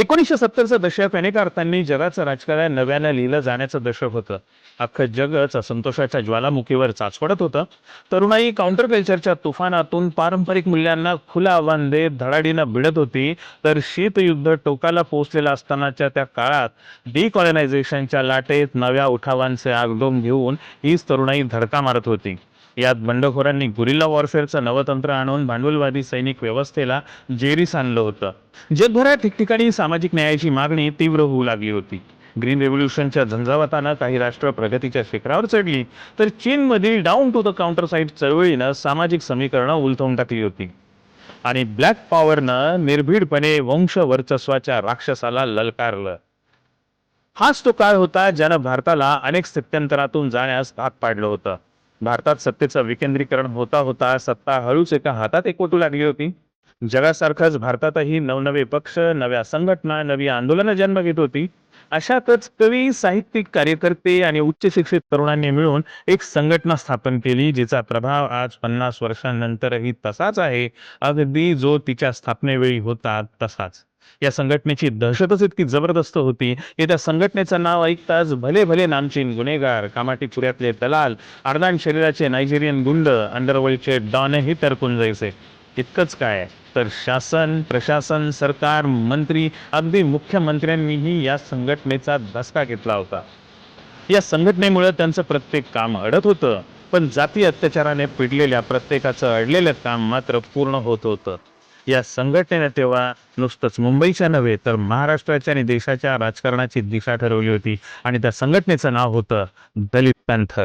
एकोणीसशे सत्तरचं दशक अनेक अर्थांनी जगाचं राजकारण नव्यानं लिहिलं जाण्याचं दशक होतं. अख्खं जगच असंतोषाच्या ज्वालामुखीवर चाचपडत होतं. तरुणाई काउंटर कल्चरच्या तुफानातून पारंपरिक मूल्यांना खुलं आव्हान देत धडाडीनं भिडत होती. तर शीतयुद्ध टोकाला पोहोचलेलं असतानाच्या त्या काळात डिकॉलनायझेशनच्या लाटेत नव्या उठावांचे आगडोम घेऊन हीच तरुणाई धडका मारत होती. यात बंडखोरांनी गुरिल्ला वॉरफेअरचं नवतंत्र आणून भांडवलवादी सैनिक व्यवस्थेला जेरीस आणलं होतं. जगभरात ठिकठिकाणी सामाजिक न्यायाची मागणी तीव्र होऊ लागली होती. ग्रीन रेव्होल्युशनच्या झंझावातानं काही राष्ट्र प्रगतीच्या शिखरावर चढली तर चीनमधील down to the counter side चळवळीनं सामाजिक समीकरणं उलथवून टाकली होती. आणि ब्लॅक पॉवरनं निर्भीडपणे वंश वर्चस्वाच्या राक्षसाला ललकारलं. हाच तो काळ होता ज्यानं भारताला अनेक स्थित्यंतरातून जाण्यास भाग पाडलं होतं. भारतात सत्तेचं विकेंद्रीकरण होता होता सत्ता हळूच एका हातात एकवटू लागली होती. जगासारखंच भारतातही नवनवे पक्ष नव्या संघटना नवी आंदोलनं जन्म घेत होती. अशातच कवी साहित्यिक कार्यकर्ते आणि उच्च शिक्षित तरुणांनी मिळून एक संघटना स्थापन केली जिचा प्रभाव आज पन्नास वर्षांनंतरही तसाच आहे. अगदी जो तिच्या स्थापनेवेळी होता तसाच. या संघटनेची दहशतच इतकी जबरदस्त होती. की त्या संघटनेचं नाव ऐकताच भले भले नामचीन गुन्हेगार कामाटीपुऱ्यातले दलाल अर्धान शरीराचे नायजेरियन गुंड अंडरवर्ल्डचे डॉनही तरकून जायचे. इतकंच काय तर शासन प्रशासन सरकार मंत्री अगदी मुख्यमंत्र्यांनीही या संघटनेचा धसका घेतला होता. या संघटनेमुळे त्यांचं प्रत्येक काम अडत होतं पण जाती अत्याचाराने पिडलेल्या प्रत्येकाचं अडलेलं काम मात्र पूर्ण होत होतं. या संघटनेने तेव्हा नुसतंच मुंबईच्या नव्हे तर महाराष्ट्राच्या आणि देशाच्या राजकारणाची दिशा ठरवली होती आणि त्या संघटनेचं नाव होतं दलित पॅन्थर.